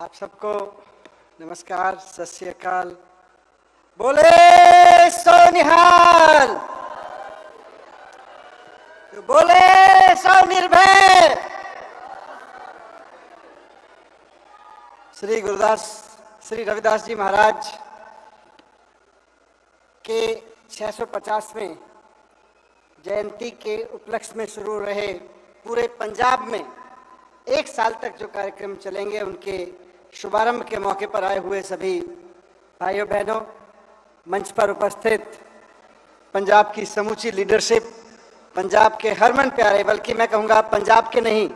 आप सबको नमस्कार, सत बोले सो निहाल बोले निर्भय श्री गुरुदास, श्री रविदास जी महाराज के 650वें जयंती के उपलक्ष्य में शुरू रहे पूरे पंजाब में एक साल तक जो कार्यक्रम चलेंगे, उनके शुभारंभ के मौके पर आए हुए सभी भाइयों, बहनों, मंच पर उपस्थित पंजाब की समूची लीडरशिप, पंजाब के हरमन प्यारे, बल्कि मैं कहूँगा पंजाब के नहीं,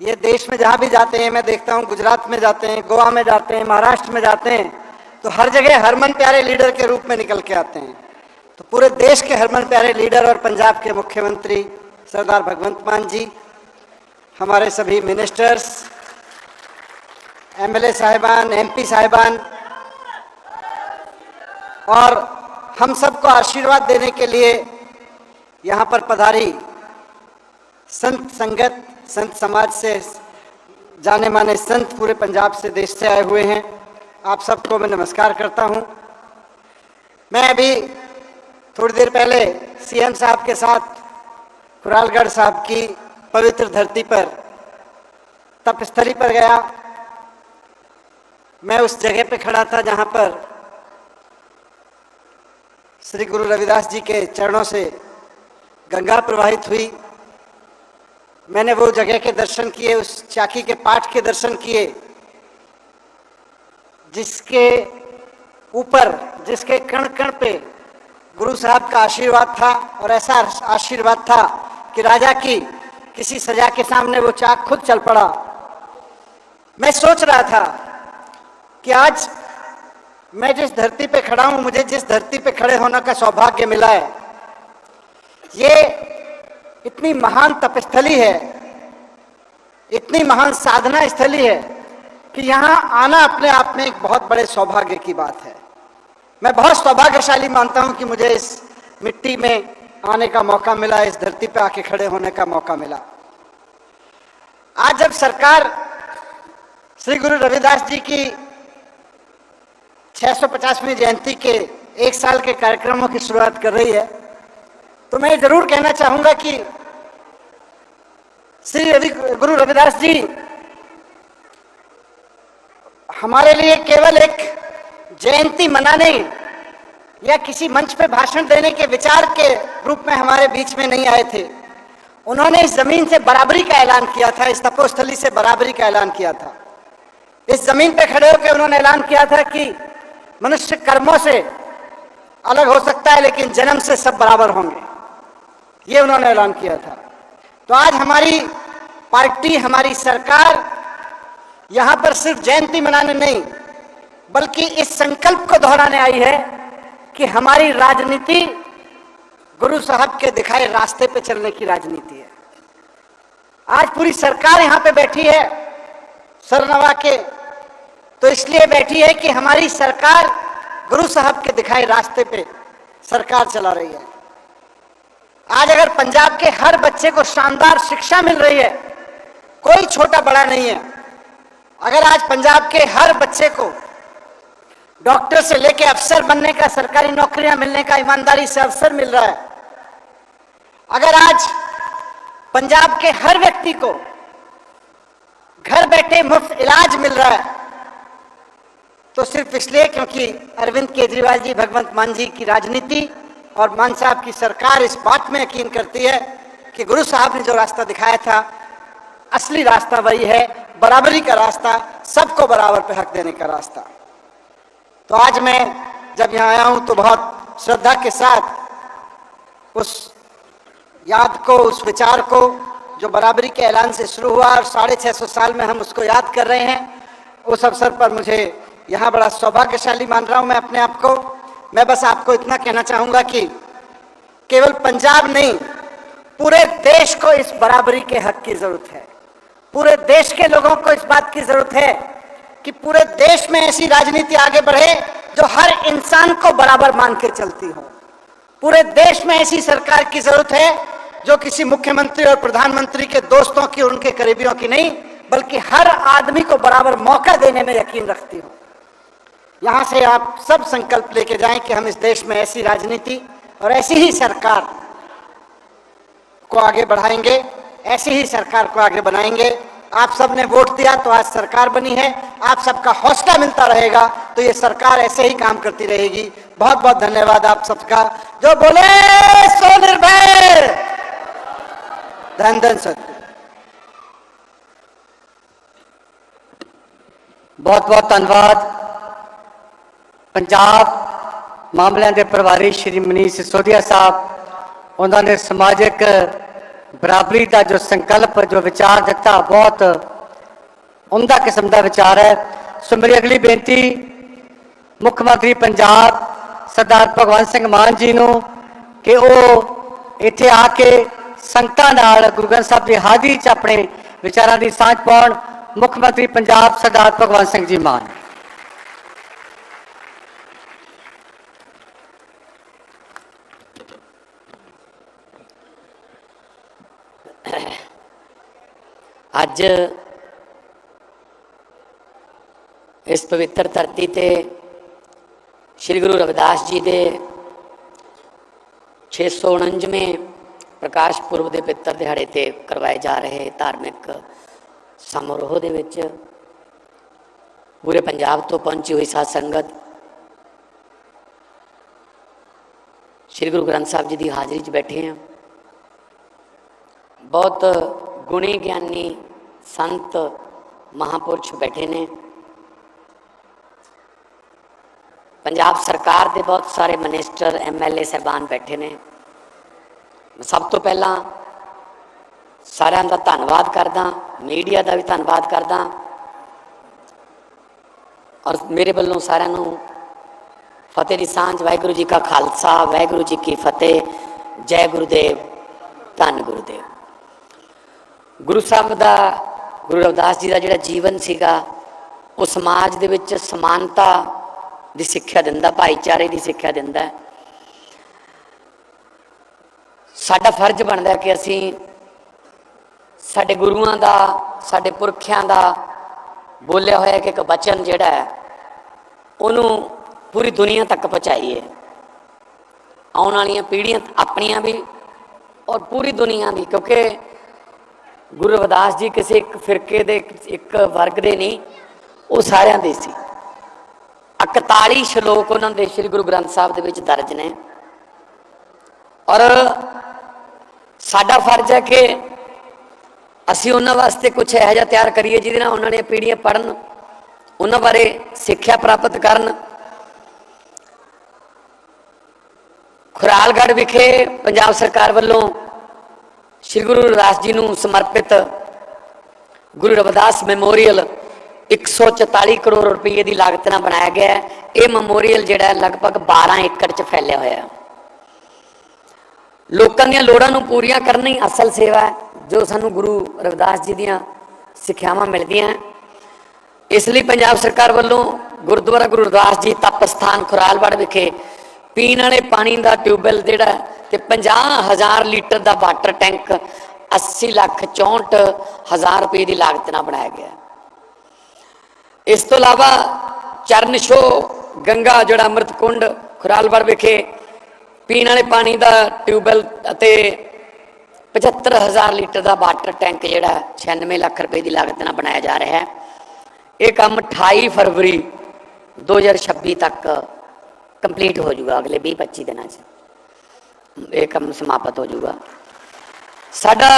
ये देश में जहाँ भी जाते हैं, मैं देखता हूँ गुजरात में जाते हैं, गोवा में जाते हैं, महाराष्ट्र में जाते हैं तो हर जगह हरमन प्यारे लीडर के रूप में निकल के आते हैं। तो पूरे देश के हरमन प्यारे लीडर और पंजाब के मुख्यमंत्री सरदार भगवंत मान जी, हमारे सभी मिनिस्टर्स एमएलए साहिबान, एमपी साहिबान, और हम सबको आशीर्वाद देने के लिए यहाँ पर पधारी संत संगत, संत समाज से जाने माने संत पूरे पंजाब से, देश से आए हुए हैं। आप सबको मैं नमस्कार करता हूँ। मैं अभी थोड़ी देर पहले सीएम साहब के साथ कुरालगढ़ साहब की पवित्र धरती पर तपस्थली पर गया। मैं उस जगह पे खड़ा था जहाँ पर श्री गुरु रविदास जी के चरणों से गंगा प्रवाहित हुई। मैंने वो जगह के दर्शन किए, उस चाकी के पाठ के दर्शन किए, जिसके ऊपर, जिसके कण कण पे गुरु साहब का आशीर्वाद था और ऐसा आशीर्वाद था कि राजा की किसी सजा के सामने वो चाक खुद चल पड़ा। मैं सोच रहा था कि आज मैं जिस धरती पे खड़ा हूँ, मुझे जिस धरती पे खड़े होने का सौभाग्य मिला है, ये इतनी महान तपस्थली है, इतनी महान साधना स्थली है कि यहाँ आना अपने आप में एक बहुत बड़े सौभाग्य की बात है। मैं बहुत सौभाग्यशाली मानता हूँ कि मुझे इस मिट्टी में आने का मौका मिला, इस धरती पे आके खड़े होने का मौका मिला। आज जब सरकार श्री गुरु रविदास जी की 650वीं जयंती के एक साल के कार्यक्रमों की शुरुआत कर रही है। तो मैं ज़रूर कहना चाहूँगा कि श्री रवि गुरु रविदास जी, हमारे लिए केवल एक जयंती मनाने या किसी मंच पे भाषण देने के विचार के रूप में हमारे बीच में नहीं आए थे। उन्होंने इस ज़मीन से बराबरी का ऐलान किया था, इस तपोस्थली से बराबरी का ऐलान किया था। इस ज़मीन पे खड़े होकर उन्होंने ऐलान किया था कि मनुष्य कर्मों से अलग हो सकता है, लेकिन जन्म से सब बराबर होंगे। ये उन्होंने ऐलान किया था। तो आज हमारी पार्टी, हमारी सरकार यहाँ पर सिर्फ़ जयंती मनाने नहीं, बल्कि इस संकल्प को दोहराने आई है कि हमारी राजनीति गुरु साहब के दिखाए रास्ते पे चलने की राजनीति है। आज पूरी सरकार यहाँ पे बैठी है, सरनवा के तो इसलिए बैठी है कि हमारी सरकार गुरु साहब के दिखाए रास्ते पे सरकार चला रही है। आज अगर पंजाब के हर बच्चे को शानदार शिक्षा मिल रही है, कोई छोटा बड़ा नहीं है। अगर आज पंजाब के हर बच्चे को डॉक्टर से लेके अफसर बनने का, सरकारी नौकरियाँ मिलने का, ईमानदारी से अवसर मिल रहा है, अगर आज पंजाब के हर व्यक्ति को घर बैठे मुफ़्त इलाज मिल रहा है तो सिर्फ़ इसलिए क्योंकि अरविंद केजरीवाल जी भगवंत मान जी की राजनीति और मान साहब की सरकार इस बात में यकीन करती है कि गुरु साहब ने जो रास्ता दिखाया था, असली रास्ता वही है, बराबरी का रास्ता, सबको बराबर पे हक देने का रास्ता। तो आज मैं जब यहाँ आया हूँ तो बहुत श्रद्धा के साथ उस याद को, उस विचार को, जो बराबरी के ऐलान से शुरू हुआ और साढ़े छः सौ साल में हम उसको याद कर रहे हैं, उस अवसर पर मुझे यहाँ बड़ा सौभाग्यशाली मान रहा हूँ मैं अपने आप को। मैं बस आपको इतना कहना चाहूँगा कि केवल पंजाब नहीं, पूरे देश को इस बराबरी के हक की ज़रूरत है। पूरे देश के लोगों को इस बात की ज़रूरत है कि पूरे देश में ऐसी राजनीति आगे बढ़े जो हर इंसान को बराबर मान के चलती हो। पूरे देश में ऐसी सरकार की ज़रूरत है जो किसी मुख्यमंत्री और प्रधानमंत्री के दोस्तों की उनके करीबियों की नहीं, बल्कि हर आदमी को बराबर मौका देने में यकीन रखती हूँ। यहाँ से आप सब संकल्प लेके जाएँ कि हम इस देश में ऐसी राजनीति और ऐसी ही सरकार को आगे बढ़ाएँगे, ऐसी ही सरकार को आगे बनाएँगे। आप सबने वोट दिया तो आज सरकार बनी है, आप सबका हौसला मिलता रहेगा तो ये सरकार ऐसे ही काम करती रहेगी। बहुत बहुत धन्यवाद आप सबका। जो बोले सो निर्भय धन धन सत्य बहुत बहुत धन्यवाद। ਪੰਜਾਬ ਮਾਮਲਿਆਂ ਦੇ ਪ੍ਰਭਾਰੀ ਸ਼੍ਰੀ ਮਨੀਸ਼ ਸਿਸੋਦੀਆ ਸਾਹਿਬ, ਉਹਨਾਂ ਨੇ ਸਮਾਜਿਕ ਬਰਾਬਰੀ ਦਾ ਜੋ ਸੰਕਲਪ, ਜੋ ਵਿਚਾਰ ਦਿੱਤਾ, ਬਹੁਤ ਉਮਦਾ ਕਿਸਮ ਦਾ ਵਿਚਾਰ ਹੈ। ਸੋ ਮੇਰੀ ਅਗਲੀ ਬੇਨਤੀ, ਮੁੱਖ ਮੰਤਰੀ ਪੰਜਾਬ ਸਰਦਾਰ ਭਗਵੰਤ ਸਿੰਘ ਮਾਨ ਜੀ ਨੂੰ ਕਿ ਉਹ ਇੱਥੇ ਆ ਕੇ ਸੰਗਤਾਂ ਨਾਲ ਗੁਰੂ ਗ੍ਰੰਥ ਸਾਹਿਬ ਦੀ ਹਾਜ਼ਰੀ 'ਚ ਆਪਣੇ ਵਿਚਾਰਾਂ ਦੀ ਸਾਂਝ ਪਾਉਣ। ਮੁੱਖ ਮੰਤਰੀ ਪੰਜਾਬ ਸਰਦਾਰ ਭਗਵੰਤ ਸਿੰਘ ਜੀ ਮਾਨ। ਅੱਜ ਇਸ ਪਵਿੱਤਰ ਧਰਤੀ ਤੇ ਸ੍ਰੀ ਗੁਰੂ ਰਵਿਦਾਸ ਜੀ ਦੇ 649ਵੇਂ ਪ੍ਰਕਾਸ਼ ਪੁਰਬ ਦੇ ਪਿੱਤਰ ਦਿਹਾੜੇ ਤੇ ਕਰਵਾਏ ਜਾ ਰਹੇ ਧਾਰਮਿਕ ਸਮਾਰੋਹ ਦੇ ਵਿੱਚ ਪੂਰੇ ਪੰਜਾਬ ਤੋਂ ਪਹੁੰਚੀ ਹੋਈ ਸਾਧ ਸੰਗਤ, ਸ੍ਰੀ ਗੁਰੂ ਗ੍ਰੰਥ ਸਾਹਿਬ ਜੀ ਦੀ ਹਾਜ਼ਰੀ 'ਚ ਬੈਠੇ ਹਾਂ। ਬਹੁਤ ਗੁਣੀ ਗਿਆਨੀ ਸੰਤ ਮਹਾਪੁਰਸ਼ ਬੈਠੇ ਨੇ। ਪੰਜਾਬ ਸਰਕਾਰ ਦੇ ਬਹੁਤ ਸਾਰੇ ਮਿਨਿਸਟਰ ਐਮਐਲਏ ਸਹਿਬਾਨ ਬੈਠੇ ਨੇ। ਸਭ ਤੋਂ ਪਹਿਲਾਂ ਸਾਰਿਆਂ ਦਾ ਧੰਨਵਾਦ ਕਰਦਾ, ਮੀਡੀਆ ਦਾ ਵੀ ਧੰਨਵਾਦ ਕਰਦਾ। ਔਰ ਮੇਰੇ ਵੱਲੋਂ ਸਾਰਿਆਂ ਨੂੰ ਫਤਿਹ ਦੀ ਸਾਂਝ, ਵਾਹਿਗੁਰੂ ਜੀ ਕਾ ਖਾਲਸਾ, ਵਾਹਿਗੁਰੂ ਜੀ ਕੀ ਫਤਿਹ, ਜੈ ਗੁਰਦੇਵ, ਧੰਨ ਗੁਰਦੇਵ। ਗੁਰੂ ਸਾਹਿਬ ਦਾ, ਗੁਰੂ ਰਵਿਦਾਸ ਜੀ ਦਾ ਜਿਹੜਾ ਜੀਵਨ ਸੀਗਾ, ਉਹ ਸਮਾਜ ਦੇ ਵਿੱਚ ਸਮਾਨਤਾ ਦੀ ਸਿੱਖਿਆ ਦਿੰਦਾ, ਭਾਈਚਾਰੇ ਦੀ ਸਿੱਖਿਆ ਦਿੰਦਾ ਸਾਡਾ ਫਰਜ਼ ਬਣਦਾ ਕਿ ਅਸੀਂ ਸਾਡੇ ਗੁਰੂਆਂ ਦਾ, ਸਾਡੇ ਪੁਰਖਿਆਂ ਦਾ ਬੋਲਿਆ ਹੋਇਆ ਕਿ ਇੱਕ ਬਚਨ ਜਿਹੜਾ ਹੈ, ਉਹਨੂੰ ਪੂਰੀ ਦੁਨੀਆ ਤੱਕ ਪਹੁੰਚਾਈਏ। ਆਉਣ ਵਾਲੀਆਂ ਪੀੜ੍ਹੀਆਂ ਆਪਣੀਆਂ ਵੀ ਔਰ ਪੂਰੀ ਦੁਨੀਆ ਦੀ ਕਿਉਂਕਿ ਗੁਰੂ ਰਵਿਦਾਸ ਜੀ ਕਿਸੇ ਇੱਕ ਫਿਰਕੇ ਦੇ ਇੱਕ- ਵਰਗ ਦੇ ਨਹੀਂ, ਉਹ ਸਾਰਿਆਂ ਦੇ ਸੀ। 41 ਸ਼ਲੋਕ ਉਹਨਾਂ ਦੇ ਸ੍ਰੀ ਗੁਰੂ ਗ੍ਰੰਥ ਸਾਹਿਬ ਦੇ ਵਿੱਚ ਦਰਜ ਨੇ। ਔਰ ਸਾਡਾ ਫਰਜ਼ ਹੈ ਕਿ ਅਸੀਂ ਉਹਨਾਂ ਵਾਸਤੇ ਕੁਝ ਇਹੋ ਜਿਹਾ ਤਿਆਰ ਕਰੀਏ ਜਿਹਦੇ ਨਾਲ ਉਹਨਾਂ ਨੇ ਪੀੜ੍ਹੀਆਂ ਪੜਨ ਉਹਨਾਂ ਬਾਰੇ ਸਿੱਖਿਆ ਪ੍ਰਾਪਤ ਕਰਨ। ਖੁਰਾਲਗੜ੍ਹ ਵਿਖੇ ਪੰਜਾਬ ਸਰਕਾਰ ਵੱਲੋਂ ਸ੍ਰੀ ਗੁਰੂ ਰਵਿਦਾਸ ਜੀ ਨੂੰ ਸਮਰਪਿਤ ਗੁਰੂ ਰਵਿਦਾਸ ਮੈਮੋਰੀਅਲ 144 ਕਰੋੜ ਰੁਪਏ ਦੀ ਲਾਗਤ ਨਾਲ ਬਣਾਇਆ ਗਿਆ ਹੈ ਇਹ ਮੈਮੋਰੀਅਲ ਜਿਹੜਾ ਲਗਭਗ 12 ਏਕੜ 'ਚ ਫੈਲਿਆ ਹੋਇਆ ਹੈ ਲੋਕਾਂ ਦੀਆਂ ਲੋੜਾਂ ਨੂੰ ਪੂਰੀਆਂ ਕਰਨਾ ਹੀ ਅਸਲ ਸੇਵਾ ਹੈ, ਜੋ ਸਾਨੂੰ ਗੁਰੂ ਰਵਿਦਾਸ ਜੀ ਦੀਆਂ ਸਿੱਖਿਆਵਾਂ ਮਿਲਦੀਆਂ ਹੈ। ਇਸ ਲਈ ਪੰਜਾਬ ਸਰਕਾਰ ਵੱਲੋਂ ਗੁਰਦੁਆਰਾ ਗੁਰੂ ਰਵਿਦਾਸ ਜੀ ਤਪ ਸਥਾਨ ਖੁਰਾਲਵਾੜ ਵਿਖੇ ਪੀਣ ਵਾਲੇ ਪਾਣੀ ਦਾ ਟਿਊਬਵੈਲ ਜਿਹੜਾ ਹੈ ਤੇ 50000 ਲੀਟਰ ਦਾ ਵਾਟਰ ਟੈਂਕ 80 ਲੱਖ 64 ਹਜ਼ਾਰ ਰੁਪਏ ਦੀ ਲਾਗਤ ਨਾਲ ਬਣਾਇਆ ਗਿਆ ਇਸ ਤੋਂ ਇਲਾਵਾ ਚਰਨ ਛੋ ਗੰਗਾ ਜਿਹੜਾ ਅੰਮ੍ਰਿਤ ਕੁੰਡ ਖੁਰਾਲਵੜ ਵਿਖੇ ਪੀਣ ਵਾਲੇ ਪਾਣੀ ਦਾ ਟਿਊਬਵੈਲ ਅਤੇ 75000 ਲੀਟਰ ਦਾ ਵਾਟਰ ਟੈਂਕ ਜਿਹੜਾ ਹੈ, 96 ਲੱਖ ਰੁਪਏ ਦੀ ਲਾਗਤ ਨਾਲ ਬਣਾਇਆ ਜਾ ਰਿਹਾ ਹੈ। ਇਹ ਕੰਮ 28 ਫਰਵਰੀ 2026 ਤੱਕ ਕੰਪਲੀਟ ਹੋ ਜਾਊਗਾ ਅਗਲੇ 20 25 ਦਿਨਾਂ 'ਚ। ਇਹ ਕੰਮ ਸਮਾਪਤ ਹੋ ਜਾਊਗਾ। ਸਾਡਾ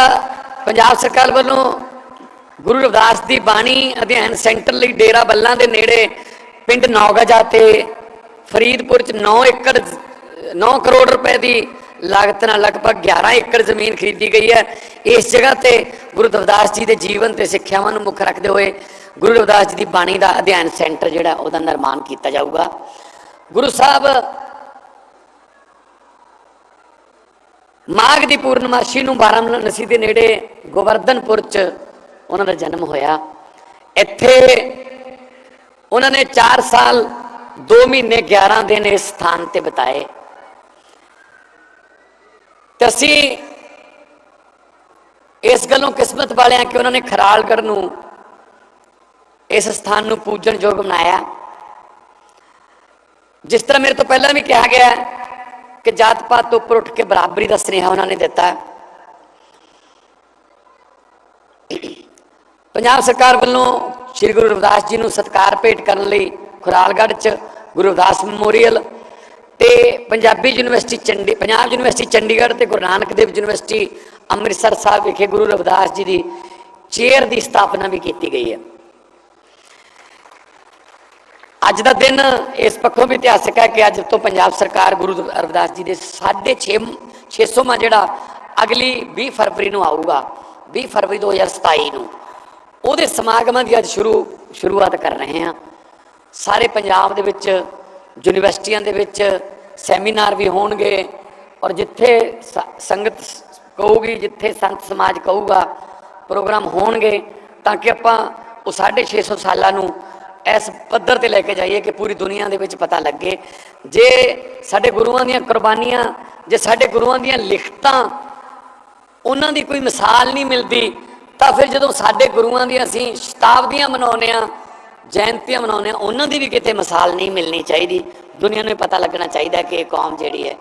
ਪੰਜਾਬ ਸਰਕਾਰ ਵੱਲੋਂ ਗੁਰੂ ਰਵਿਦਾਸ ਦੀ ਬਾਣੀ ਅਧਿਐਨ ਸੈਂਟਰ ਲਈ ਡੇਰਾ ਬੱਲਾਂ ਦੇ ਨੇੜੇ ਪਿੰਡ ਨੌਗਾਜਾ ਤੇ ਫਰੀਦਪੁਰ ਚ 9 ਏਕੜ 9 ਕਰੋੜ ਰੁਪਏ ਦੀ ਲਾਗਤ ਨਾਲ ਲਗਭਗ 11 ਏਕੜ ਜ਼ਮੀਨ ਖਰੀਦੀ ਗਈ ਹੈ। ਇਸ ਜਗ੍ਹਾ ਤੇ ਗੁਰੂ ਰਵਿਦਾਸ ਜੀ ਦੇ ਜੀਵਨ ਤੇ ਸਿੱਖਿਆਵਾਂ ਨੂੰ ਮੁੱਖ ਰੱਖਦੇ ਹੋਏ ਗੁਰੂ ਰਵਿਦਾਸ ਜੀ ਦੀ ਬਾਣੀ ਦਾ ਅਧਿਐਨ ਸੈਂਟਰ ਜਿਹੜਾ ਉਹਦਾ ਨਿਰਮਾਣ ਕੀਤਾ ਜਾਊਗਾ। ਗੁਰੂ ਸਾਹਿਬ, ਮਾਘ ਦੀ ਪੂਰਨਮਾਸ਼ੀ ਨੂੰ ਬਾਰਾਮਨਸੀ ਦੇ ਨੇੜੇ ਗੋਵਰਧਨਪੁਰ ਚ ਉਹਨਾਂ ਦਾ ਜਨਮ ਹੋਇਆ। ਇੱਥੇ ਉਹਨਾਂ ਨੇ 4 ਸਾਲ 2 ਮਹੀਨੇ 11 ਦਿਨ ਇਸ ਸਥਾਨ ਤੇ ਬਿਤਾਏ। ਤੇ ਅਸੀਂ ਇਸ ਗੱਲੋਂ ਕਿਸਮਤ ਵਾਲਿਆਂ ਕਿ ਉਹਨਾਂ ਨੇ ਖਰਾਲਗੜ੍ਹ ਨੂੰ ਇਸ ਸਥਾਨ ਨੂੰ ਪੂਜਣ ਯੋਗ ਬਣਾਇਆ। ਜਿਸ ਤਰ੍ਹਾਂ ਮੇਰੇ ਤੋਂ ਪਹਿਲਾਂ ਵੀ ਕਿਹਾ ਗਿਆ ਕਿ ਜਾਤ ਪਾਤ ਤੋਂ ਉੱਪਰ ਉੱਠ ਕੇ ਬਰਾਬਰੀ ਦਾ ਸੁਨੇਹਾ ਉਹਨਾਂ ਨੇ ਦਿੱਤਾ ਪੰਜਾਬ ਸਰਕਾਰ ਵੱਲੋਂ ਸ੍ਰੀ ਗੁਰੂ ਰਵਿਦਾਸ ਜੀ ਨੂੰ ਸਤਿਕਾਰ ਭੇਟ ਕਰਨ ਲਈ ਖੁਰਾਲਗੜ੍ਹ 'ਚ ਗੁਰੂ ਰਵਿਦਾਸ ਮੈਮੋਰੀਅਲ ਤੇ ਪੰਜਾਬੀ ਯੂਨੀਵਰਸਿਟੀ ਚੰਡੀ, ਪੰਜਾਬ ਯੂਨੀਵਰਸਿਟੀ ਚੰਡੀਗੜ੍ਹ ਤੇ ਗੁਰੂ ਨਾਨਕ ਦੇਵ ਯੂਨੀਵਰਸਿਟੀ ਅੰਮ੍ਰਿਤਸਰ ਸਾਹਿਬ ਵਿਖੇ ਗੁਰੂ ਰਵਿਦਾਸ ਜੀ ਦੀ ਚੇਅਰ ਦੀ ਸਥਾਪਨਾ ਵੀ ਕੀਤੀ ਗਈ ਹੈ। ਅੱਜ ਦਾ ਦਿਨ ਇਸ ਪੱਖੋਂ ਵੀ ਇਤਿਹਾਸਕ ਹੈ ਕਿ ਅੱਜ ਤੋਂ ਪੰਜਾਬ ਸਰਕਾਰ ਗੁਰੂ ਰਵਿਦਾਸ ਜੀ ਦੇ 6.5 600ਵਾਂ ਜਿਹੜਾ ਅਗਲੀ 20 ਫਰਵਰੀ ਨੂੰ ਆਊਗਾ 20 ਫਰਵਰੀ 2027 ਨੂੰ, ਉਹਦੇ ਸਮਾਗਮਾਂ ਦੀ ਅੱਜ ਸ਼ੁਰੂ, ਸ਼ੁਰੂਆਤ ਕਰ ਰਹੇ ਹਾਂ। ਸਾਰੇ ਪੰਜਾਬ ਦੇ ਵਿੱਚ, ਯੂਨੀਵਰਸਿਟੀਆਂ ਦੇ ਵਿੱਚ ਸੈਮੀਨਾਰ ਵੀ ਹੋਣਗੇ ਔਰ ਜਿੱਥੇ ਸ- ਸੰਗਤ ਕਹੂਗੀ, ਜਿੱਥੇ ਸੰਤ ਸਮਾਜ ਕਹੂਗਾ, ਪ੍ਰੋਗਰਾਮ ਹੋਣਗੇ, ਤਾਂ ਕਿ ਆਪਾਂ ਉਹ 650 ਸਾਲਾਂ ਨੂੰ ਇਸ ਪੱਧਰ ਤੇ ਲੈ ਕੇ ਜਾਈਏ ਕਿ ਪੂਰੀ ਦੁਨੀਆ ਦੇ ਵਿੱਚ ਪਤਾ ਲੱਗੇ। ਜੇ ਸਾਡੇ ਗੁਰੂਆਂ ਦੀਆਂ ਕੁਰਬਾਨੀਆਂ, ਜੇ ਸਾਡੇ ਗੁਰੂਆਂ ਦੀਆਂ ਲਿਖਤਾਂ ਉਹਨਾਂ ਦੀ ਕੋਈ ਮਿਸਾਲ ਨਹੀਂ ਮਿਲਦੀ, ਤਾਂ ਫਿਰ ਜਦੋਂ ਸਾਡੇ ਗੁਰੂਆਂ ਦੀਆਂ ਅਸੀਂ ਸ਼ਤਾਬਦੀਆਂ ਮਨਾਉਂਦੇ ਆ ਜਯੰਤੀਆਂ ਮਨਾਉਂਦੇ ਆ ਉਹਨਾਂ ਦੀ ਵੀ ਕਿਤੇ ਮਿਸਾਲ ਨਹੀਂ ਮਿਲਣੀ ਚਾਹੀਦੀ। ਦੁਨੀਆ ਨੂੰ ਇਹ ਪਤਾ ਲੱਗਣਾ ਚਾਹੀਦਾ ਕਿ ਇਹ ਕੌਮ ਜਿਹੜੀ ਹੈ।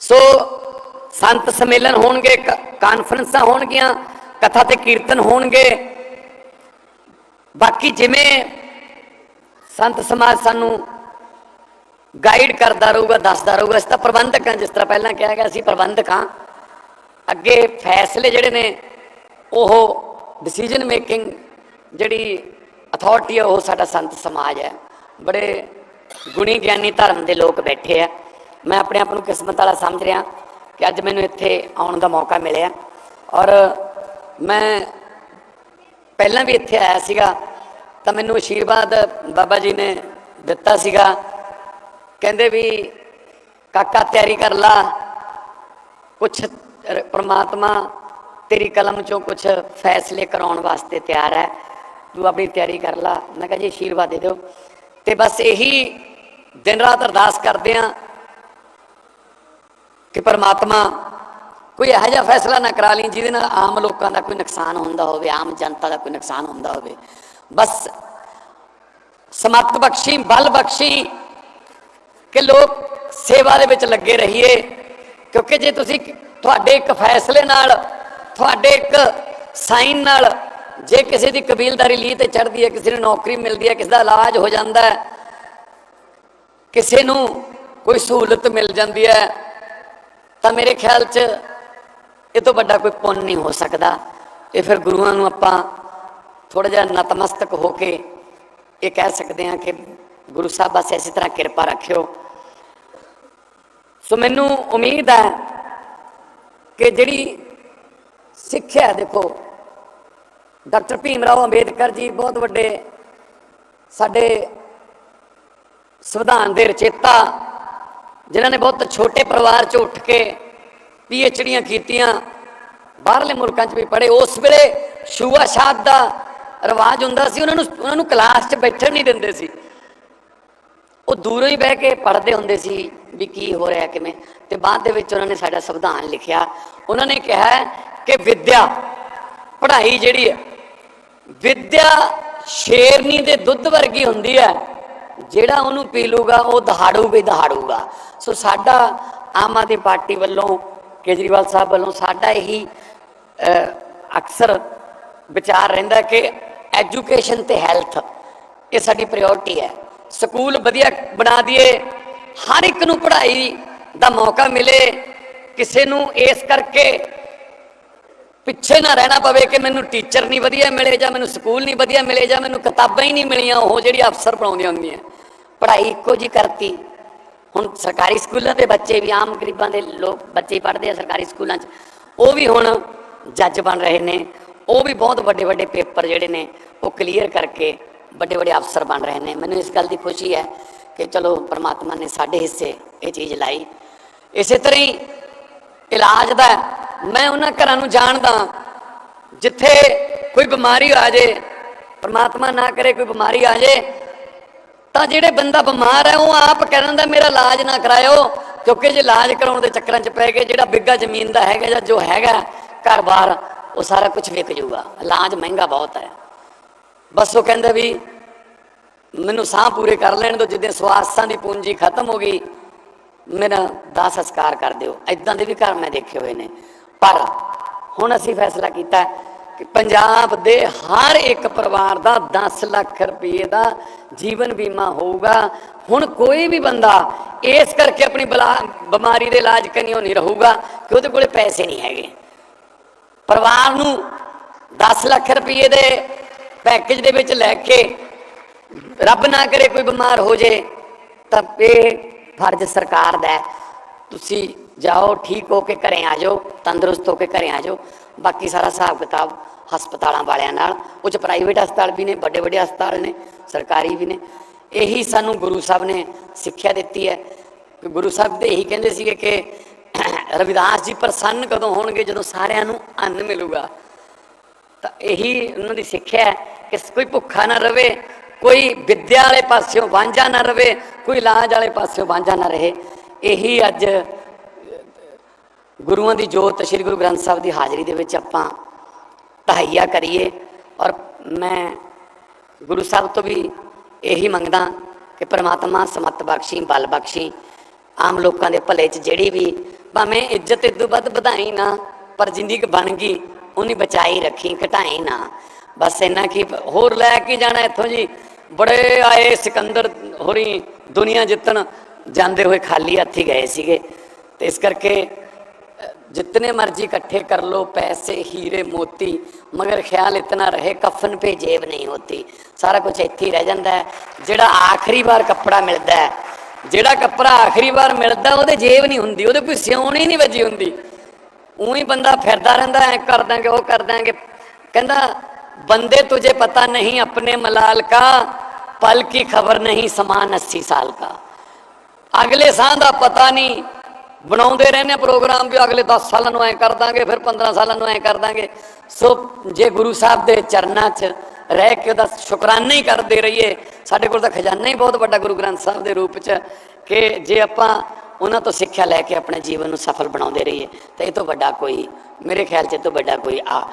ਸੋ ਸੰਤ ਸੰਮੇਲਨ ਹੋਣਗੇ, ਕ- ਕਾਨਫਰੰਸਾਂ ਹੋਣਗੀਆਂ ਕਥਾ ਤੇ ਕੀਰਤਨ ਹੋਣਗੇ। ਬਾਕੀ ਜਿਵੇਂ ਸੰਤ ਸਮਾਜ ਸਾਨੂੰ ਗਾਈਡ ਕਰਦਾ ਰਹੂਗਾ, ਦੱਸਦਾ ਰਹੂਗਾ, ਅਸੀਂ ਤਾਂ ਪ੍ਰਬੰਧਕ ਹਾਂ, ਜਿਸ ਤਰ੍ਹਾਂ ਪਹਿਲਾਂ ਕਿਹਾ ਗਿਆ ਅਸੀਂ ਪ੍ਰਬੰਧਕ ਹਾਂ। ਅੱਗੇ ਫੈਸਲੇ ਜਿਹੜੇ ਨੇ, ਉਹ ਡਿਸੀਜਨ ਮੇਕਿੰਗ ਜਿਹੜੀ ਅਥਾਰਟੀ ਹੈ ਉਹ ਸਾਡਾ ਸੰਤ ਸਮਾਜ ਹੈ। ਬੜੇ ਗੁਣੀ ਗਿਆਨੀ ਧਰਮ ਦੇ ਲੋਕ ਬੈਠੇ ਆ। ਮੈਂ ਆਪਣੇ ਆਪ ਨੂੰ ਕਿਸਮਤ ਵਾਲਾ ਸਮਝ ਰਿਹਾ ਕਿ ਅੱਜ ਮੈਨੂੰ ਇੱਥੇ ਆਉਣ ਦਾ ਮੌਕਾ ਮਿਲਿਆ। ਔਰ ਮੈਂ ਪਹਿਲਾਂ ਵੀ ਇੱਥੇ ਆਇਆ ਸੀਗਾ, ਤਾਂ ਮੈਨੂੰ ਆਸ਼ੀਰਵਾਦ ਬਾਬਾ ਜੀ ਨੇ ਦਿੱਤਾ ਸੀਗਾ। ਕਹਿੰਦੇ ਵੀ, ਕਾਕਾ, ਤਿਆਰੀ ਕਰ ਲਾ। ਕੁਛ ਰ- ਪ੍ਰਮਾਤਮਾ ਤੇਰੀ ਕਲਮ ਚੋਂ ਕੁਛ ਫੈਸਲੇ ਕਰਾਉਣ ਵਾਸਤੇ ਤਿਆਰ ਹੈ। ਤੂੰ ਆਪਣੀ ਤਿਆਰੀ ਕਰ ਲਾ। ਮੈਂ ਕਿਹਾ, ਜੀ ਆਸ਼ੀਰਵਾਦ ਦੇ ਦਿਓ। ਤੇ ਬਸ ਇਹੀ ਦਿਨ ਰਾਤ ਅਰਦਾਸ ਕਰਦੇ ਆ ਕਿ ਪਰਮਾਤਮਾ ਕੋਈ ਇਹੋ ਜਿਹਾ ਫੈਸਲਾ ਨਾ ਕਰਾ ਲਈ ਜਿਹਦੇ ਨਾਲ ਆਮ ਲੋਕਾਂ ਦਾ ਕੋਈ ਨੁਕਸਾਨ ਹੁੰਦਾ ਹੋਵੇ, ਆਮ ਜਨਤਾ ਦਾ ਕੋਈ ਨੁਕਸਾਨ ਹੁੰਦਾ ਹੋਵੇ। ਬਸ ਸਮਤ ਬਖਸ਼ੀ, ਬਲ ਬਖਸ਼ੀ ਕਿ ਲੋਕ ਸੇਵਾ ਦੇ ਵਿੱਚ ਲੱਗੇ ਰਹੀਏ। ਕਿਉਂਕਿ ਜੇ ਤੁਸੀਂ ਤੁਹਾਡੇ ਇੱਕ ਫੈਸਲੇ ਨਾਲ, ਤੁਹਾਡੇ ਇੱਕ ਸਾਈਨ ਨਾਲ ਜੇ ਕਿਸੇ ਦੀ ਕਬੀਲਦਾਰੀ ਲਈ ਤੇ ਚੜਦੀ ਹੈ, ਕਿਸੇ ਨੂੰ ਨੌਕਰੀ ਮਿਲਦੀ ਹੈ, ਕਿਸੇ ਦਾ ਇਲਾਜ ਹੋ ਜਾਂਦਾ ਹੈ, ਕਿਸੇ ਨੂੰ ਕੋਈ ਸਹੂਲਤ ਮਿਲ ਜਾਂਦੀ ਹੈ, ਤਾਂ ਮੇਰੇ ਖਿਆਲ 'ਚ ਇਹ ਤੋਂ ਵੱਡਾ ਕੋਈ ਪੁੰਨ ਨਹੀਂ ਹੋ ਸਕਦਾ। ਇਹ ਫਿਰ ਗੁਰੂਆਂ ਨੂੰ ਆਪਾਂ ਥੋੜਾ ਜਿਹਾ ਨਤਮਸਤਕ ਹੋ ਕੇ ਇਹ ਕਹਿ ਸਕਦੇ ਹਾਂ ਕਿ ਗੁਰੂ ਸਾਹਿਬ ਬਸ ਇਸੇ ਤਰ੍ਹਾਂ ਕਿਰਪਾ ਰੱਖਿਓ। ਸੋ ਮੈਨੂੰ ਉਮੀਦ ਹੈ ਕਿ ਜਿਹੜੀ ਸਿੱਖਿਆ ਦੇਖੋ, ਡਾਕਟਰ ਭੀਮ ਰਾਓ ਅੰਬੇਦਕਰ ਜੀ ਬਹੁਤ ਵੱਡੇ ਸਾਡੇ ਸੰਵਿਧਾਨ ਦੇ ਰਚੇਤਾ, ਜਿਨ੍ਹਾਂ ਨੇ ਬਹੁਤ ਛੋਟੇ ਪਰਿਵਾਰ ਚੋਂ ਉੱਠ ਕੇ ਪੀਐਚਡੀਆਂ ਕੀਤੀਆਂ, ਬਾਹਰਲੇ ਮੁਲਕਾਂ 'ਚ ਵੀ ਪੜ੍ਹੇ। ਉਸ ਵੇਲੇ ਸ਼ੂਆ ਸ਼ਾਦ ਦਾ ਰਿਵਾਜ ਹੁੰਦਾ ਸੀ, ਉਹਨਾਂ ਨੂੰ ਉਹਨਾਂ ਨੂੰ ਕਲਾਸ 'ਚ ਬੈਠਣ ਨਹੀਂ ਦਿੰਦੇ ਸੀ। ਉਹ ਦੂਰੋਂ ਹੀ ਬਹਿ ਕੇ ਪੜ੍ਹਦੇ ਹੁੰਦੇ ਸੀ ਵੀ ਕੀ ਹੋ ਰਿਹਾ, ਕਿਵੇਂ। ਤੇ ਬਾਅਦ ਦੇ ਵਿੱਚ ਉਹਨਾਂ ਨੇ ਸਾਡਾ ਸੰਵਿਧਾਨ ਲਿਖਿਆ। ਉਹਨਾਂ ਨੇ ਕਿਹਾ ਕਿ ਵਿਦਿਆ, ਪੜ੍ਹਾਈ ਜਿਹੜੀ ਹੈ, ਵਿਦਿਆ ਸ਼ੇਰਨੀ ਦੇ ਦੁੱਧ ਵਰਗੀ ਹੁੰਦੀ ਹੈ। ਜਿਹੜਾ ਉਹਨੂੰ ਪੀ ਲੂਗਾ ਉਹ ਦਹਾੜੂਗਾ ਹੀ ਦਹਾੜੂਗਾ। ਸੋ ਸਾਡਾ ਆਮ ਆਦਮੀ ਪਾਰਟੀ ਵੱਲੋਂ ਕੇਜਰੀਵਾਲ ਸਾਹਿਬ ਵੱਲੋਂ ਸਾਡਾ ਇਹੀ ਅਕਸਰ ਵਿਚਾਰ ਰਹਿੰਦਾ ਕਿ ਐਜੂਕੇਸ਼ਨ ਤੇ ਹੈਲਥ, ਇਹ ਸਾਡੀ ਪ੍ਰਾਇੋਰਟੀ ਹੈ। ਸਕੂਲ ਵਧੀਆ ਬਣਾ ਦਈਏ, ਹਰ ਇੱਕ ਨੂੰ ਪੜ੍ਹਾਈ ਦਾ ਮੌਕਾ ਮਿਲੇ, ਕਿਸੇ ਨੂੰ ਇਸ ਕਰਕੇ ਪਿੱਛੇ ਨਾ ਰਹਿਣਾ ਪਵੇ ਕਿ ਮੈਨੂੰ ਟੀਚਰ ਨਹੀਂ ਵਧੀਆ ਮਿਲੇ ਜਾਂ ਮੈਨੂੰ ਸਕੂਲ ਨਹੀਂ ਵਧੀਆ ਮਿਲੇ ਜਾਂ ਮੈਨੂੰ ਕਿਤਾਬਾਂ ਹੀ ਨਹੀਂ ਮਿਲੀਆਂ, ਉਹ ਜਿਹੜੀ ਅਫਸਰ ਪੜਾਉਂਦੀਆਂ ਹੁੰਦੀਆਂ। ਪੜ੍ਹਾਈ ਇੱਕੋ ਜੀ ਕਰਤੀ। ਹੁਣ ਸਰਕਾਰੀ ਸਕੂਲਾਂ ਦੇ ਬੱਚੇ ਵੀ ਆਮ ਗਰੀਬਾਂ ਦੇ ਲੋਕ ਬੱਚੇ ਪੜ੍ਹਦੇ ਆ ਸਰਕਾਰੀ ਸਕੂਲਾਂ 'ਚ, ਉਹ ਵੀ ਹੁਣ ਜੱਜ ਬਣ ਰਹੇ ਨੇ, ਉਹ ਵੀ ਬਹੁਤ ਵੱਡੇ ਵੱਡੇ ਪੇਪਰ ਜਿਹੜੇ ਨੇ ਉਹ ਕਲੀਅਰ ਕਰਕੇ ਵੱਡੇ ਵੱਡੇ ਅਫਸਰ ਬਣ ਰਹੇ ਨੇ। ਮੈਨੂੰ ਇਸ ਗੱਲ ਦੀ ਖੁਸ਼ੀ ਹੈ ਕਿ ਚਲੋ ਪ੍ਰਮਾਤਮਾ ਨੇ ਸਾਡੇ ਹਿੱਸੇ ਇਹ ਚੀਜ਼ ਲਾਈ। ਇਸੇ ਤਰ੍ਹਾਂ ਹੀ ਇਲਾਜ ਦਾ, ਮੈਂ ਉਹਨਾਂ ਘਰਾਂ ਨੂੰ ਜਾਣਦਾ ਜਿੱਥੇ ਕੋਈ ਬਿਮਾਰੀ ਆ ਜੇ ਪ੍ਰਮਾਤਮਾ ਨਾ ਕਰੇ ਕੋਈ ਬਿਮਾਰੀ ਆ ਜੇ ਤਾਂ ਜਿਹੜੇ ਬੰਦਾ ਬਿਮਾਰ ਹੈ, ਉਹ ਆਪ ਕਹਿ ਦਾ ਮੇਰਾ ਇਲਾਜ ਨਾ ਕਰਾਇਓ। ਕਿਉਂਕਿ ਜੇ ਇਲਾਜ ਕਰਾਉਣ ਦੇ ਚੱਕਰਾਂ 'ਚ ਪੈ ਗਏ, ਜਿਹੜਾ ਬਿੱਗਾ ਜ਼ਮੀਨ ਦਾ ਹੈਗਾ ਜਾਂ ਜੋ ਹੈਗਾ ਘਰ-ਬਾਰ ਉਹ ਸਾਰਾ ਕੁਝ ਵਿਕ ਜਾਊਗਾ। ਇਲਾਜ ਮਹਿੰਗਾ ਬਹੁਤ ਹੈ। ਬਸ ਉਹ ਕਹਿੰਦਾ ਵੀ, ਮੈਨੂੰ ਸਾਹ ਪੂਰੇ ਕਰ ਲੈਣ ਦਿਓ ਜਿੱਦੇ ਸਵਾਸਾਂ ਦੀ ਪੂੰਜੀ ਖਤਮ ਹੋ ਗਈ, ਮੇਰਾ ਦਾ ਸੰਸਕਾਰ ਕਰ ਦਿਓ। ਐਦਾਂ ਦੇ ਵੀ ਘਰ ਮੈਂ ਦੇਖੇ ਹੋਏ ਨੇ। ਪਰ ਹੁਣ ਅਸੀਂ ਫੈਸਲਾ ਕੀਤਾ ਕਿ ਪੰਜਾਬ ਦੇ ਹਰ ਇੱਕ ਪਰਿਵਾਰ ਦਾ 10 ਲੱਖ ਰੁਪਏ ਦਾ ਜੀਵਨ ਬੀਮਾ ਹੋਊਗਾ। ਹੁਣ ਕੋਈ ਵੀ ਬੰਦਾ ਇਸ ਕਰਕੇ ਆਪਣੀ ਬਲਾ- ਬਿਮਾਰੀ ਦੇ ਇਲਾਜ ਕਨੀਓ ਨਹੀਂ ਰਹੂਗਾ ਕਿ ਉਹਦੇ ਕੋਲੇ ਪੈਸੇ ਨਹੀਂ ਹੈਗੇ। ਪਰਿਵਾਰ ਨੂੰ 10 ਲੱਖ ਰੁਪਏ ਦੇ ਪੈਕੇਜ ਦੇ ਵਿੱਚ ਲੈ ਕੇ ਰੱਬ ਨਾ ਕਰੇ ਕੋਈ ਬਿਮਾਰ ਹੋ ਜੇ, ਤਾਂ ਇਹ ਫਰਜ਼ ਸਰਕਾਰ ਦਾ ਹੈ। ਤੁਸੀਂ ਜਾਓ, ਠੀਕ ਹੋ ਕੇ ਘਰੇ ਆ ਜਾਓ, ਤੰਦਰੁਸਤ ਹੋ ਕੇ ਘਰੇ ਆ ਜਾਓ। ਬਾਕੀ ਸਾਰਾ ਹਿਸਾਬ ਕਿਤਾਬ ਹਸਪਤਾਲਾਂ ਵਾਲਿਆਂ ਨਾਲ, ਉਹ ਚ ਪ੍ਰਾਈਵੇਟ ਹਸਪਤਾਲ ਵੀ ਨੇ, ਵੱਡੇ ਵੱਡੇ ਹਸਪਤਾਲ ਨੇ, ਸਰਕਾਰੀ ਵੀ ਨੇ। ਇਹੀ ਸਾਨੂੰ ਗੁਰੂ ਸਾਹਿਬ ਨੇ ਸਿੱਖਿਆ ਦਿੱਤੀ ਹੈ। ਕਿ ਗੁਰੂ ਸਾਹਿਬ ਦੇ ਇਹੀ ਕਹਿੰਦੇ ਸੀਗੇ ਕਿ ਰਵਿਦਾਸ ਜੀ ਪ੍ਰਸੰਨ ਕਦੋਂ ਹੋਣਗੇ? ਜਦੋਂ ਸਾਰਿਆਂ ਨੂੰ ਅੰਨ ਮਿਲੂਗਾ। ਤਾਂ ਇਹੀ ਉਹਨਾਂ ਦੀ ਸਿੱਖਿਆ ਹੈ ਕਿ ਕੋਈ ਭੁੱਖਾ ਨਾ ਰਵੇ, ਕੋਈ ਵਿੱਦਿਆ ਵਾਲੇ ਪਾਸਿਓਂ ਵਾਂਝਾ ਨਾ ਰਵੇ, ਕੋਈ ਇਲਾਜ ਵਾਲੇ ਪਾਸਿਓਂ ਵਾਂਝਾ ਨਾ ਰਹੇ। ਇਹੀ ਅੱਜ ਗੁਰੂਆਂ ਦੀ ਜੋਤ, ਸ੍ਰੀ ਗੁਰੂ ਗ੍ਰੰਥ ਸਾਹਿਬ ਦੀ ਹਾਜ਼ਰੀ ਦੇ ਵਿੱਚ ਆਪਾਂ ਤਹਈਆ ਕਰੀਏ ਔਰ ਮੈਂ ਗੁਰੂ ਸਾਹਿਬ ਤੋਂ ਵੀ ਇਹੀ ਮੰਗਦਾ ਕਿ ਪ੍ਰਮਾਤਮਾ ਸਮਤ ਬਖਸ਼ੀ, ਬਲ ਬਖਸ਼ੀ, ਆਮ ਲੋਕਾਂ ਦੇ ਭਲੇ 'ਚ ਜਿਹੜੀ ਵੀ ਭਾਵੇਂ ਇੱਜ਼ਤ ਇਦੋਂ ਵੱਧ ਵਧਾਈ ਨਾ, ਪਰ ਜਿੰਨੀ ਕੁ ਬਣ ਗਈ ਉਹਨੇ ਬਚਾਈ ਰੱਖੀ, ਘਟਾਈ ਨਾ। ਬਸ ਇੰਨਾ ਕੀ ਹੋਰ ਲੈ ਕੇ ਜਾਣਾ ਇੱਥੋਂ ਜੀ। ਬੜੇ ਆਏ ਸਿਕੰਦਰ ਹੋਰੀ ਦੁਨੀਆ ਜਿੱਤਣ, ਜਾਂਦੇ ਹੋਏ ਖਾਲੀ ਹੱਥੀ ਗਏ ਸੀਗੇ। ਤੇ ਇਸ ਕਰਕੇ जितने मर्जी इकट्ठे कर लो पैसे हीरे मोती मगर ख्याल इतना रहे कफन पे जेब नहीं होती सारा कुछ ਇੱਥੇ ਹੀ ਰਹਿ ਜਾਂਦਾ ਹੈ ਜਿਹੜਾ ਆਖਰੀ ਵਾਰ ਕੱਪੜਾ ਮਿਲਦਾ ਹੈ ਜਿਹੜਾ ਕੱਪੜਾ ਆਖਰੀ ਵਾਰ ਮਿਲਦਾ ਉਹਦੇ ਜੇਬ ਨਹੀਂ ਹੁੰਦੀ ਉਹਦੇ ਕੋਈ ਸਿਉਣ ਹੀ ਨਹੀਂ ਵੱਜੀ ਹੁੰਦੀ ਉਹੀ ਬੰਦਾ ਫਿਰਦਾ ਰਹਿੰਦਾ ਐ ਕਰ ਦਾਂਗੇ ਉਹ ਕਰ ਦਾਂਗੇ ਕਹਿੰਦਾ ਬੰਦੇ ਤੁਝੇ ਪਤਾ ਨਹੀਂ ਆਪਣੇ ਮਲਾਲ का पल की खबर नहीं समान 80 साल का ਅਗਲੇ ਸਾਹ ਦਾ ਪਤਾ ਨਹੀਂ ਬਣਾਉਂਦੇ ਰਹਿੰਦੇ ਆ ਪ੍ਰੋਗਰਾਮ ਵੀ ਅਗਲੇ 10 ਸਾਲਾਂ ਨੂੰ ਐ ਕਰ ਦਾਂਗੇ, ਫਿਰ 15 ਸਾਲਾਂ ਨੂੰ ਐ ਕਰ ਦਾਂਗੇ। ਸੋ ਜੇ ਗੁਰੂ ਸਾਹਿਬ ਦੇ ਚਰਨਾਂ 'ਚ ਰਹਿ ਕੇ ਉਹਦਾ ਸ਼ੁਕਰਾਨਾ ਹੀ ਕਰਦੇ ਰਹੀਏ, ਸਾਡੇ ਕੋਲ ਤਾਂ ਖਜ਼ਾਨਾ ਹੀ ਬਹੁਤ ਵੱਡਾ ਗੁਰੂ ਗ੍ਰੰਥ ਸਾਹਿਬ ਦੇ ਰੂਪ 'ਚ ਕਿ ਜੇ ਆਪਾਂ ਉਹਨਾਂ ਤੋਂ ਸਿੱਖਿਆ ਲੈ ਕੇ ਆਪਣੇ ਜੀਵਨ ਨੂੰ ਸਫਲ ਬਣਾਉਂਦੇ ਰਹੀਏ, ਤਾਂ ਇਹ ਤੋਂ ਵੱਡਾ ਕੋਈ, ਮੇਰੇ ਖਿਆਲ 'ਚ ਇਹ ਤੋਂ ਵੱਡਾ ਕੋਈ ਆ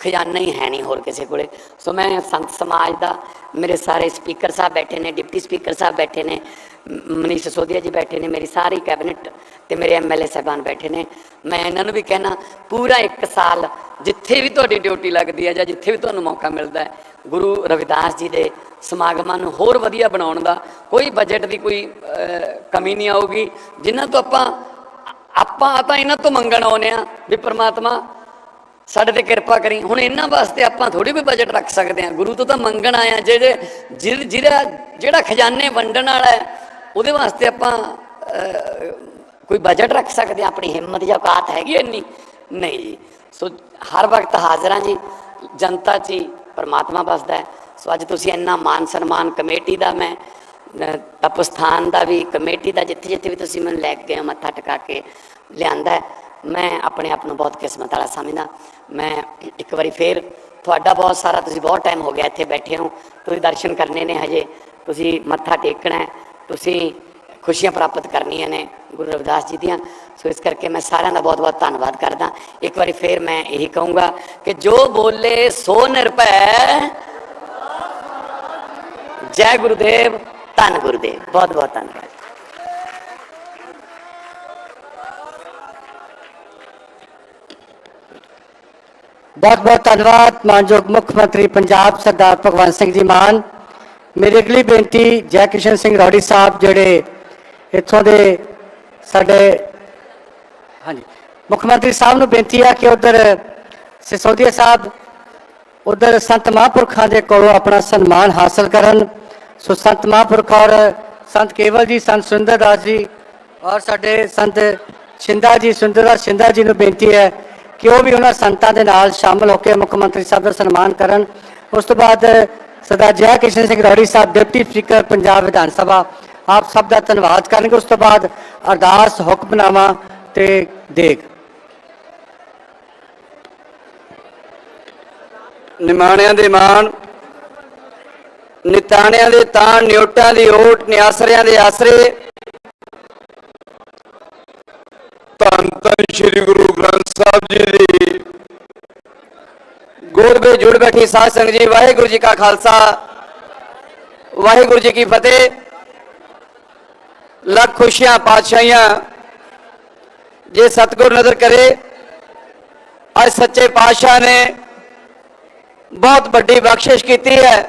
ਖਜ਼ਾਨਾ ਹੀ ਹੈ ਨਹੀਂ ਹੋਰ ਕਿਸੇ ਕੋਲੇ। ਸੋ ਮੈਂ ਸੰਤ ਸਮਾਜ ਦਾ, ਮੇਰੇ ਸਾਰੇ ਸਪੀਕਰ ਸਾਹਿਬ ਬੈਠੇ ਨੇ, ਡਿਪਟੀ ਸਪੀਕਰ ਸਾਹਿਬ ਬੈਠੇ ਨੇ ਮਨੀਸ਼ ਸੋਧੀਆ ਜੀ ਬੈਠੇ ਨੇ, ਮੇਰੀ ਸਾਰੀ ਕੈਬਨਿਟ ਤੇ ਮੇਰੇ ਐਮਐਲਏ ਸਾਹਿਬਾਨ ਬੈਠੇ ਨੇ। ਮੈਂ ਇਹਨਾਂ ਨੂੰ ਵੀ ਕਹਿਣਾ, ਪੂਰਾ ਇੱਕ ਸਾਲ ਜਿੱਥੇ ਵੀ ਤੁਹਾਡੀ ਡਿਊਟੀ ਲੱਗਦੀ ਹੈ ਜਾਂ ਜਿੱਥੇ ਵੀ ਤੁਹਾਨੂੰ ਮੌਕਾ ਮਿਲਦਾ ਹੈ, ਗੁਰੂ ਰਵਿਦਾਸ ਜੀ ਦੇ ਸਮਾਗਮਾਂ ਨੂੰ ਹੋਰ ਵਧੀਆ ਬਣਾਉਣ ਦਾ ਕੋਈ ਬਜਟ ਦੀ ਕੋਈ ਕਮੀ ਨਹੀਂ ਆਊਗੀ। ਜਿਨ੍ਹਾਂ ਤੋਂ ਆਪਾਂ ਆਪਾਂ ਤਾਂ ਇਹਨਾਂ ਤੋਂ ਮੰਗਣ ਆਉਨੇ ਆ ਵੀ ਪ੍ਰਮਾਤਮਾ ਸਾਡੇ ਤੇ ਕਿਰਪਾ ਕਰੀ। ਹੁਣ ਇਹਨਾਂ ਵਾਸਤੇ ਆਪਾਂ ਥੋੜੀ ਵੀ ਬਜਟ ਰੱਖ ਸਕਦੇ ਹਾਂ। ਗੁਰੂ ਤੋਂ ਤਾਂ ਮੰਗਣ ਆਇਆ ਜਿਹੜੇ ਜਿਹ- ਜਿਹੜਾ ਜਿਹੜਾ ਖਜ਼ਾਨੇ ਵੰਡਣ ਵਾਲਾ ਉਹਦੇ ਵਾਸਤੇ ਆਪਾਂ ਕੋਈ ਬਜਟ ਰੱਖ ਸਕਦੇ ਹਾਂ ਆਪਣੀ ਹਿੰਮਤ ਜਾਂ ਔਕਾਤ ਹੈਗੀ ਇੰਨੀ? ਨਹੀਂ ਜੀ। ਸੋ ਹਰ ਵਕਤ ਹਾਜ਼ਰਾਂ ਜੀ। ਜਨਤਾ 'ਚ ਹੀ ਪਰਮਾਤਮਾ ਵਸਦਾ ਹੈ। ਸੋ ਅੱਜ ਤੁਸੀਂ ਇੰਨਾ ਮਾਨ ਸਨਮਾਨ ਕਮੇਟੀ ਦਾ ਮੈਂ ਅਹ, ਤਪਸਥਾਨ ਦਾ ਵੀ ਕਮੇਟੀ ਦਾ ਜਿੱਥੇ ਜਿੱਥੇ ਵੀ ਤੁਸੀਂ ਮੈਨੂੰ ਲੈ ਕੇ ਗਏ ਹੋ, ਮੱਥਾ ਟਿਕਾ ਕੇ ਲਿਆਂਦਾ ਮੈਂ ਆਪਣੇ ਆਪ ਨੂੰ ਬਹੁਤ ਕਿਸਮਤ ਵਾਲਾ ਸਮਝਦਾ। ਮੈਂ ਇੱਕ ਵਾਰੀ ਫੇਰ ਤੁਹਾਡਾ ਬਹੁਤ ਸਾਰਾ ਤੁਸੀਂ ਬਹੁਤ ਟਾਈਮ ਹੋ ਗਿਆ ਇੱਥੇ ਬੈਠੇ ਹੋ ਤੁਸੀਂ ਦਰਸ਼ਨ ਕਰਨੇ ਨੇ ਹਜੇ। ਤੁਸੀਂ ਮੱਥਾ ਟੇਕਣਾ ਹੈ। ਤੁਸੀਂ ਖੁਸ਼ੀਆਂ ਪ੍ਰਾਪਤ ਕਰਨੀਆਂ ਨੇ ਗੁਰੂ ਰਵਿਦਾਸ ਜੀ ਦੀਆਂ ਸੋ ਇਸ ਕਰਕੇ ਮੈਂ ਸਾਰਿਆਂ ਦਾ ਬਹੁਤ ਬਹੁਤ ਧੰਨਵਾਦ ਕਰਦਾ ਇੱਕ ਵਾਰੀ ਫੇਰ ਮੈਂ ਇਹੀ ਕਹੂੰਗਾ ਕਿ ਜੋ ਬੋਲੇ ਸੋ ਨਿਰਭੈ ਜੈ ਗੁਰੂਦੇਵ ਧੰਨ ਗੁਰੂਦੇਵ ਬਹੁਤ ਬਹੁਤ ਧੰਨਵਾਦ ਬਹੁਤ ਬਹੁਤ ਧੰਨਵਾਦ ਮਾਨਯੋਗ ਮੁੱਖ ਮੰਤਰੀ ਪੰਜਾਬ ਸਰਦਾਰ ਭਗਵੰਤ ਸਿੰਘ ਜੀ ਮਾਨ ਮੇਰੀ ਅਗਲੀ ਬੇਨਤੀ ਜੈ ਕਿਸ਼ਨ ਸਿੰਘ ਰੌੜੀ ਸਾਹਿਬ ਜਿਹੜੇ ਇੱਥੋਂ ਦੇ ਸਾਡੇ, ਹਾਂਜੀ, ਮੁੱਖ ਮੰਤਰੀ ਸਾਹਿਬ ਨੂੰ ਬੇਨਤੀ ਆ ਕਿ ਉਧਰ ਸਿਸੋਦੀਆ ਸਾਹਿਬ, ਉਧਰ ਸੰਤ ਮਹਾਂਪੁਰਖਾਂ ਦੇ ਕੋਲੋਂ ਆਪਣਾ ਸਨਮਾਨ ਹਾਸਲ ਕਰਨ। ਸੋ ਸੰਤ ਮਹਾਂਪੁਰਖ ਔਰ ਸੰਤ ਕੇਵਲ ਜੀ, ਸੰਤ ਸੁੰਦਰ ਜੀ ਔਰ ਸਾਡੇ ਸੰਤ ਸ਼ਿੰਦਾ ਜੀ ਸੁੰਦਰ ਸ਼ਿੰਦਾ ਜੀ ਨੂੰ ਬੇਨਤੀ ਹੈ ਕਿ ਉਹ ਵੀ ਉਹਨਾਂ ਸੰਤਾਂ ਦੇ ਨਾਲ ਸ਼ਾਮਲ ਹੋ ਕੇ ਮੁੱਖ ਮੰਤਰੀ ਸਾਹਿਬ ਦਾ ਸਨਮਾਨ ਕਰਨ। ਉਸ ਤੋਂ ਬਾਅਦ ਸਰਦਾਰ ਜੈ ਕਿਸ਼ਨ ਸਿੰਘ ਰੌੜੀ ਸਾਹਿਬ ਡਿਪਟੀ ਸਪੀਕਰ ਪੰਜਾਬ ਵਿਧਾਨ ਸਭਾ। ਆਪ ਸਭ ਦਾ ਧੰਨਵਾਦ ਕਰਨਗੇ। ਉਸ ਤੋਂ ਬਾਅਦ ਅਰਦਾਸ ਹੁਕਮਨਾਮਾ ਤੇ ਦੇਗ। ਨਿਮਾਣਿਆਂ ਦੇ ਮਾਣ ਨਿਤਾਣਿਆਂ ਦੇ ਤਾਣ ਨਿਉਟਾਂ ਦੀ ਓਟ ਨਿਆਸਰਿਆਂ ਦੇ ਆਸਰੇ। ਧੰਨ ਧੰਨ ਸ੍ਰੀ ਗੁਰੂ ਗ੍ਰੰਥ ਸਾਹਿਬ ਜੀ ਦੀ ਗੋਲ ਵਿੱਚ ਜੁੜ ਬੈਠੀ ਸਾਧ ਸੰਗਤ ਜੀ, ਵਾਹਿਗੁਰੂ ਜੀ ਕਾ ਖਾਲਸਾ। ਵਾਹਿਗੁਰੂ ਜੀ ਕੀ ਫਤਿਹ। ਲੱਖ ਖੁਸ਼ੀਆਂ, ਪਾਤਸ਼ਾਹੀਆਂ ਜੇ ਸਤਿਗੁਰ ਨਜ਼ਰ ਕਰੇ, ਅੱਜ ਸੱਚੇ ਪਾਤਸ਼ਾਹ ਨੇ ਬਹੁਤ ਵੱਡੀ ਬਖਸ਼ਿਸ਼ ਕੀਤੀ ਹੈ।